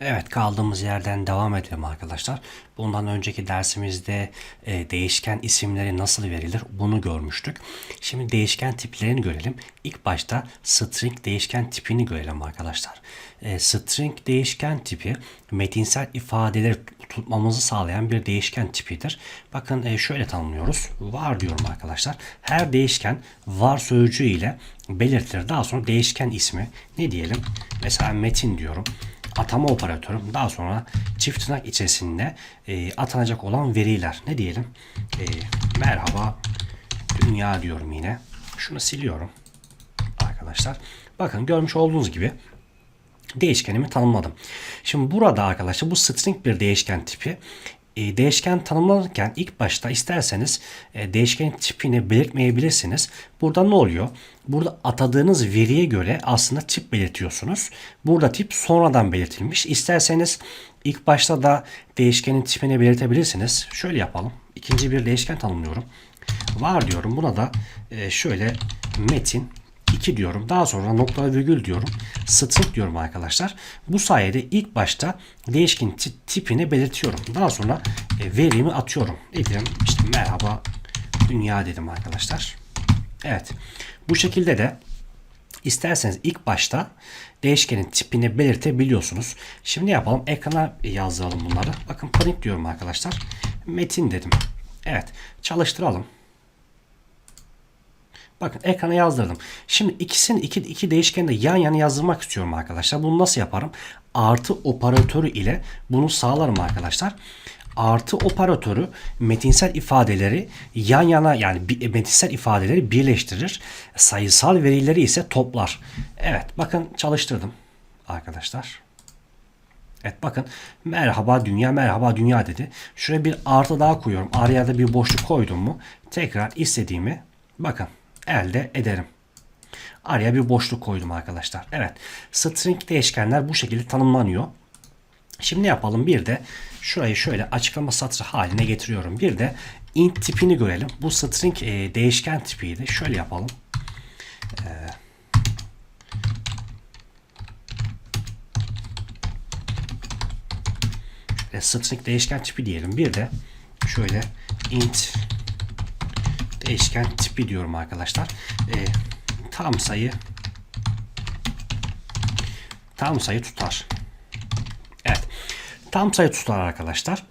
Evet kaldığımız yerden devam edelim arkadaşlar. Bundan önceki dersimizde e, değişken isimleri nasıl verilir bunu görmüştük. Şimdi değişken tiplerini görelim. İlk başta string değişken tipini görelim arkadaşlar. E, string değişken tipi metinsel ifadeleri tutmamızı sağlayan bir değişken tipidir. Bakın e, şöyle tanımlıyoruz. Var diyorum arkadaşlar. Her değişken var sözcüğü ile belirtilir. Daha sonra değişken ismi ne diyelim? Mesela metin diyorum atama operatörü daha sonra çift tırnak içerisinde e, atanacak olan veriler. Ne diyelim? E, merhaba dünya diyorum yine. Şunu siliyorum arkadaşlar. Bakın görmüş olduğunuz gibi değişkenimi tanımladım. Şimdi burada arkadaşlar bu string bir değişken tipi. E, değişken tanımlanırken ilk başta isterseniz e, değişken tipini belirtmeyebilirsiniz. Burada ne oluyor? Burada atadığınız veriye göre aslında tip belirtiyorsunuz. Burada tip sonradan belirtilmiş. İsterseniz ilk başta da değişkenin tipini belirtebilirsiniz. Şöyle yapalım. İkinci bir değişken tanımlıyorum. Var diyorum. Buna da e, şöyle metin 2 diyorum. Daha sonra nokta virgül diyorum. String diyorum arkadaşlar. Bu sayede ilk başta değişken tipini belirtiyorum. Daha sonra e, verimi atıyorum. Dedim işte merhaba dünya dedim arkadaşlar. Evet. Bu şekilde de isterseniz ilk başta değişkenin tipini belirtebiliyorsunuz. Şimdi yapalım? Ekrana yazdıralım bunları. Bakın print diyorum arkadaşlar. Metin dedim. Evet. Çalıştıralım. Bakın ekrana yazdırdım. Şimdi ikisini iki, iki değişkeni de yan yana yazdırmak istiyorum arkadaşlar. Bunu nasıl yaparım? Artı operatörü ile bunu sağlarım arkadaşlar. Artı operatörü metinsel ifadeleri yan yana yani metinsel ifadeleri birleştirir. Sayısal verileri ise toplar. Evet bakın çalıştırdım arkadaşlar. Evet bakın merhaba dünya merhaba dünya dedi. Şuraya bir artı daha koyuyorum. Araya da bir boşluk koydum mu tekrar istediğimi bakın elde ederim. Araya bir boşluk koydum arkadaşlar. Evet. String değişkenler bu şekilde tanımlanıyor. Şimdi ne yapalım? Bir de şurayı şöyle açıklama satırı haline getiriyorum. Bir de int tipini görelim. Bu string e, değişken tipiydi. Şöyle yapalım. E, string değişken tipi diyelim. Bir de şöyle int değişken tipi diyorum arkadaşlar. E, tam sayı tam sayı tutar. Evet. Tam sayı tutar arkadaşlar.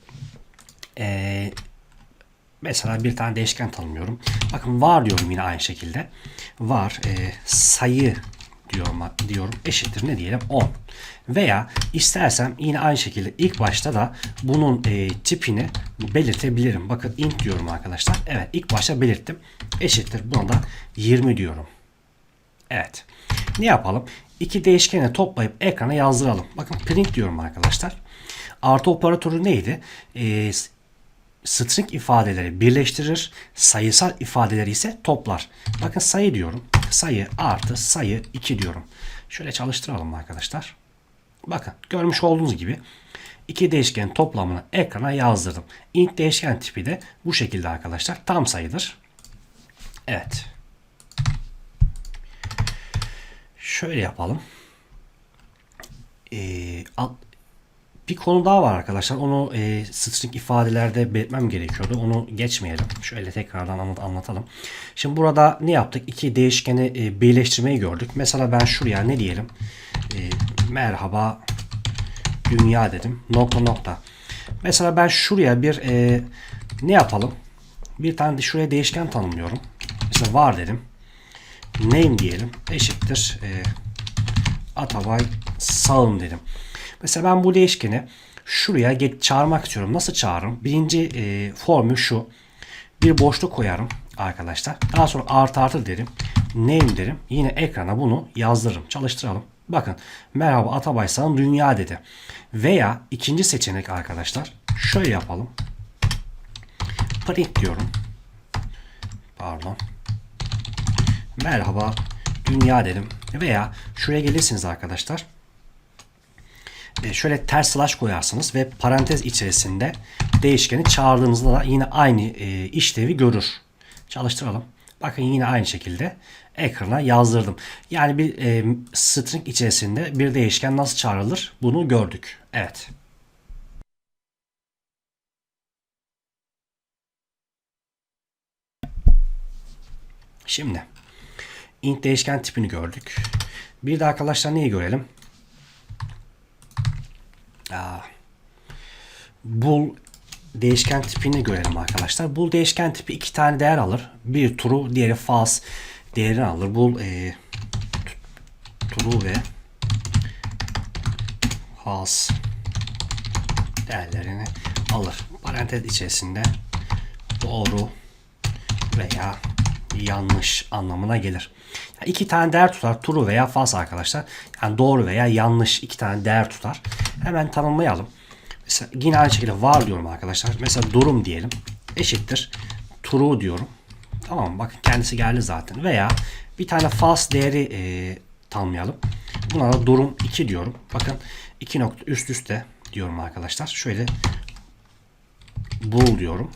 E, mesela bir tane değişken tanımlıyorum. Bakın var diyorum yine aynı şekilde. Var e, sayı diyorum diyorum eşittir ne diyelim 10 veya istersem yine aynı şekilde ilk başta da bunun e, tipini belirtebilirim. Bakın int diyorum arkadaşlar. Evet ilk başta belirttim. Eşittir buna da 20 diyorum. Evet. Ne yapalım? İki değişkeni toplayıp ekrana yazdıralım. Bakın print diyorum arkadaşlar. Artı operatörü neydi? E, string ifadeleri birleştirir. Sayısal ifadeleri ise toplar. Bakın sayı diyorum. Sayı artı sayı 2 diyorum. Şöyle çalıştıralım arkadaşlar. Bakın görmüş olduğunuz gibi iki değişken toplamını ekrana yazdırdım. int değişken tipi de bu şekilde arkadaşlar. Tam sayıdır. Evet. Şöyle yapalım. Ee, bir konu daha var arkadaşlar. Onu e, string ifadelerde belirtmem gerekiyordu. Onu geçmeyelim. Şöyle tekrardan anlat, anlatalım. Şimdi burada ne yaptık? İki değişkeni e, birleştirmeyi gördük. Mesela ben şuraya ne diyelim? E, merhaba dünya dedim. Nokta nokta. Mesela ben şuraya bir e, ne yapalım? Bir tane de şuraya değişken tanımlıyorum. Mesela var dedim. Name diyelim. Eşittir. E, Atabay sağım dedim. Mesela ben bu değişkeni şuraya get çağırmak istiyorum. Nasıl çağırırım? Birinci e, formü şu. Bir boşluk koyarım arkadaşlar. Daha sonra artı artı derim. Name derim. Yine ekrana bunu yazdırırım. Çalıştıralım. Bakın merhaba Atabay Sağım dünya dedi. Veya ikinci seçenek arkadaşlar. Şöyle yapalım. Print diyorum. Pardon. Merhaba dünya dedim. Veya şuraya gelirsiniz arkadaşlar. E, şöyle ters slash koyarsınız ve parantez içerisinde değişkeni çağırdığınızda da yine aynı e, işlevi görür. Çalıştıralım. Bakın yine aynı şekilde ekrana yazdırdım. Yani bir e, string içerisinde bir değişken nasıl çağrılır bunu gördük. Evet. Şimdi int değişken tipini gördük. Bir de arkadaşlar neyi görelim? Aa, bool değişken tipini görelim arkadaşlar. Bool değişken tipi iki tane değer alır. Bir true, diğeri false değerini alır. Bool e, true ve false değerlerini alır. Parantez içerisinde doğru veya yanlış anlamına gelir. İki tane değer tutar. True veya false arkadaşlar. Yani doğru veya yanlış iki tane değer tutar. Hemen tanımlayalım. Mesela yine aynı şekilde var diyorum arkadaşlar. Mesela durum diyelim. Eşittir. True diyorum. Tamam? Bakın kendisi geldi zaten. Veya bir tane false değeri e, tanımlayalım. Buna da durum 2 diyorum. Bakın 2 nokta üst üste diyorum arkadaşlar. Şöyle bool diyorum.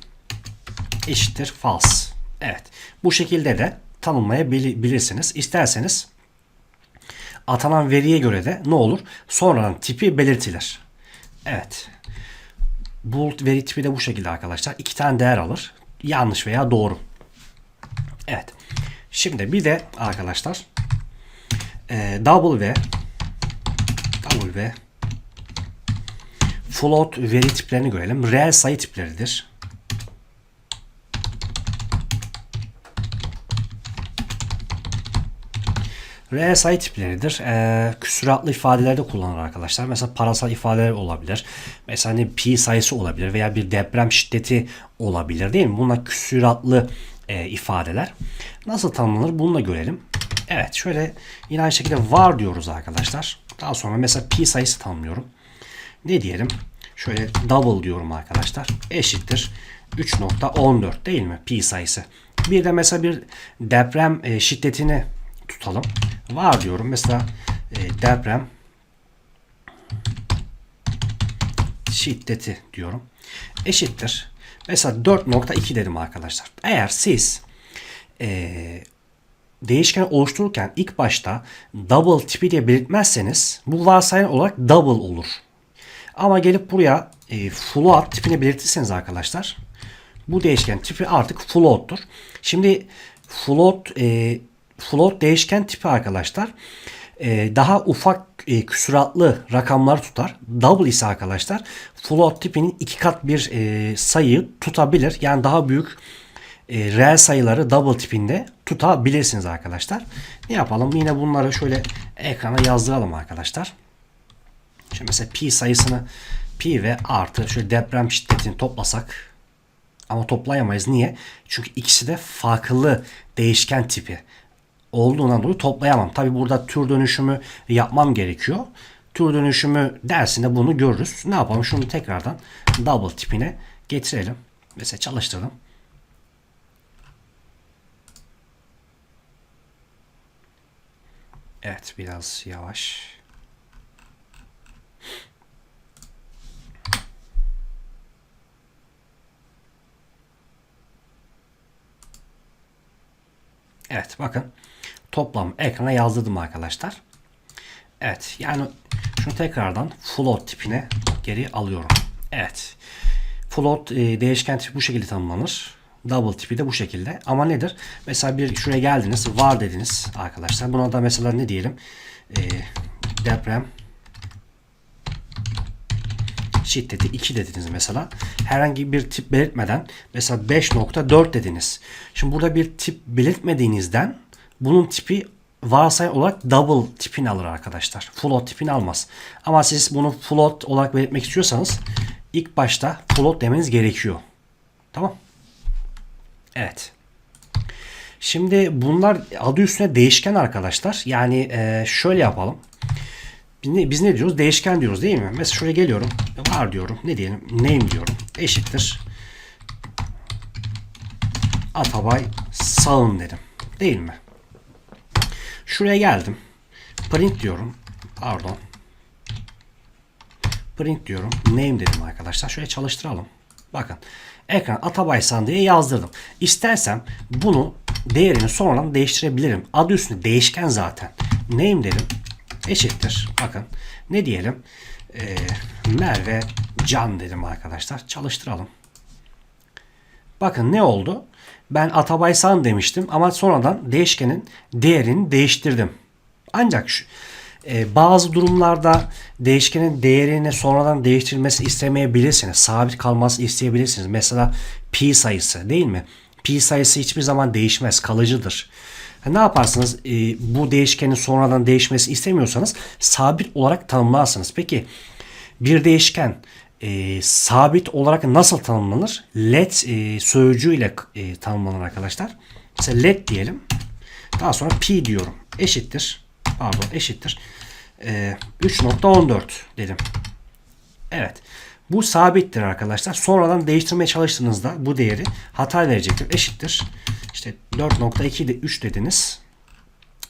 Eşittir false. Evet. Bu şekilde de tanımlayabilirsiniz. İsterseniz atanan veriye göre de ne olur? Sonradan tipi belirtilir. Evet. Bool veri tipi de bu şekilde arkadaşlar. İki tane değer alır. Yanlış veya doğru. Evet. Şimdi bir de arkadaşlar e, double ve double ve float veri tiplerini görelim. Reel sayı tipleridir. Sayı tipleridir. Ee, küsuratlı ifadeleri de kullanır arkadaşlar. Mesela parasal ifadeler olabilir. Mesela hani pi sayısı olabilir veya bir deprem şiddeti olabilir değil mi? Bunlar küsuratlı e, ifadeler. Nasıl tanımlanır bunu da görelim. Evet şöyle yine aynı şekilde var diyoruz arkadaşlar. Daha sonra mesela pi sayısı tanımlıyorum. Ne diyelim? Şöyle double diyorum arkadaşlar. Eşittir 3.14 değil mi? Pi sayısı. Bir de mesela bir deprem e, şiddetini tutalım. Var diyorum. Mesela e, deprem şiddeti diyorum. Eşittir. Mesela 4.2 dedim arkadaşlar. Eğer siz e, değişken oluştururken ilk başta double tipi diye belirtmezseniz bu varsayım olarak double olur. Ama gelip buraya e, float tipini belirtirseniz arkadaşlar bu değişken tipi artık float'tur. Şimdi float e, float değişken tipi arkadaşlar e, daha ufak e, küsuratlı rakamlar tutar. Double ise arkadaşlar float tipinin iki kat bir e, sayı tutabilir. Yani daha büyük e, reel sayıları double tipinde tutabilirsiniz arkadaşlar. Ne yapalım? Yine bunları şöyle ekrana yazdıralım arkadaşlar. Şimdi mesela pi sayısını pi ve artı şöyle deprem şiddetini toplasak ama toplayamayız. Niye? Çünkü ikisi de farklı değişken tipi olduğundan dolayı toplayamam. Tabi burada tür dönüşümü yapmam gerekiyor. Tür dönüşümü dersinde bunu görürüz. Ne yapalım? Şunu tekrardan double tipine getirelim. Mesela çalıştıralım. Evet biraz yavaş. Evet bakın toplam ekrana yazdırdım arkadaşlar. Evet yani şunu tekrardan float tipine geri alıyorum. Evet. Float e, değişken tipi bu şekilde tanımlanır. Double tipi de bu şekilde. Ama nedir? Mesela bir şuraya geldiniz. Var dediniz arkadaşlar. Buna da mesela ne diyelim? E, deprem şiddeti 2 dediniz mesela. Herhangi bir tip belirtmeden mesela 5.4 dediniz. Şimdi burada bir tip belirtmediğinizden bunun tipi varsayım olarak double tipini alır arkadaşlar. Float tipini almaz. Ama siz bunu float olarak belirtmek istiyorsanız ilk başta float demeniz gerekiyor. Tamam. Evet. Şimdi bunlar adı üstüne değişken arkadaşlar. Yani e, şöyle yapalım. Biz ne, diyoruz? Değişken diyoruz değil mi? Mesela şuraya geliyorum. Var diyorum. Ne diyelim? Name diyorum. Eşittir. Atabay sağın dedim. Değil mi? Şuraya geldim. Print diyorum. Pardon. Print diyorum. Name dedim arkadaşlar. Şöyle çalıştıralım. Bakın. Ekran Atabay San diye yazdırdım. İstersem bunu değerini sonradan değiştirebilirim. Adı üstünde değişken zaten. Name dedim. Eşittir. Bakın ne diyelim? Ee, Merve Can dedim arkadaşlar. Çalıştıralım. Bakın ne oldu? Ben Atabay San demiştim ama sonradan değişkenin değerini değiştirdim. Ancak şu, e, bazı durumlarda değişkenin değerini sonradan değiştirilmesi istemeyebilirsiniz. Sabit kalması isteyebilirsiniz. Mesela pi sayısı değil mi? Pi sayısı hiçbir zaman değişmez, kalıcıdır. Ha, Ne yaparsınız? E, bu değişkenin sonradan değişmesi istemiyorsanız sabit olarak tanımlarsınız. Peki bir değişken e, sabit olarak nasıl tanımlanır? Let e, sözcüğüyle e, tanımlanır arkadaşlar. Mesela let diyelim. Daha sonra pi diyorum. Eşittir. Pardon eşittir. E, 3.14 dedim. Evet. Bu sabittir arkadaşlar. Sonradan değiştirmeye çalıştığınızda bu değeri hata verecektir. Eşittir. İşte 4.2 de 3 dediniz.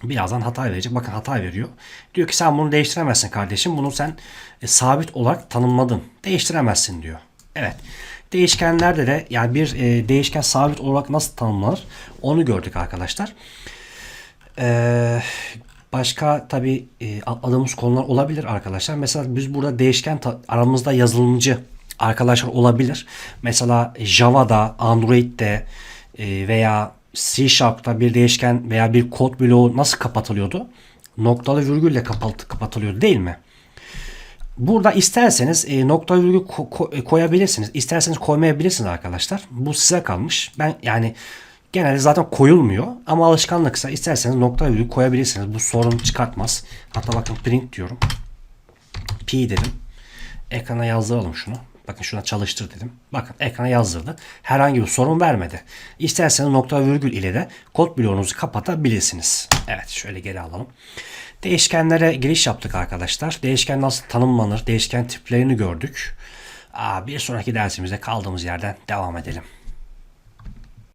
Birazdan hata verecek. Bakın hata veriyor. Diyor ki sen bunu değiştiremezsin kardeşim. Bunu sen e, sabit olarak tanımladın. Değiştiremezsin diyor. Evet. Değişkenlerde de yani bir e, değişken sabit olarak nasıl tanımlanır onu gördük arkadaşlar. Ee, başka tabi atladığımız konular olabilir arkadaşlar. Mesela biz burada değişken aramızda yazılımcı arkadaşlar olabilir. Mesela Java'da, Android'de e, veya C Sharp'ta bir değişken veya bir kod bloğu nasıl kapatılıyordu? Noktalı virgülle kapat kapatılıyordu değil mi? Burada isterseniz e, nokta virgül ko- e, koyabilirsiniz. İsterseniz koymayabilirsiniz arkadaşlar. Bu size kalmış. Ben yani genelde zaten koyulmuyor ama alışkanlıksa isterseniz nokta virgül koyabilirsiniz. Bu sorun çıkartmaz. Hatta bakın print diyorum. P dedim. Ekrana yazdıralım şunu. Bakın şuna çalıştır dedim. Bakın ekrana yazdırdı. Herhangi bir sorun vermedi. İsterseniz nokta virgül ile de kod bloğunuzu kapatabilirsiniz. Evet şöyle geri alalım. Değişkenlere giriş yaptık arkadaşlar. Değişken nasıl tanımlanır? Değişken tiplerini gördük. Aa, bir sonraki dersimizde kaldığımız yerden devam edelim.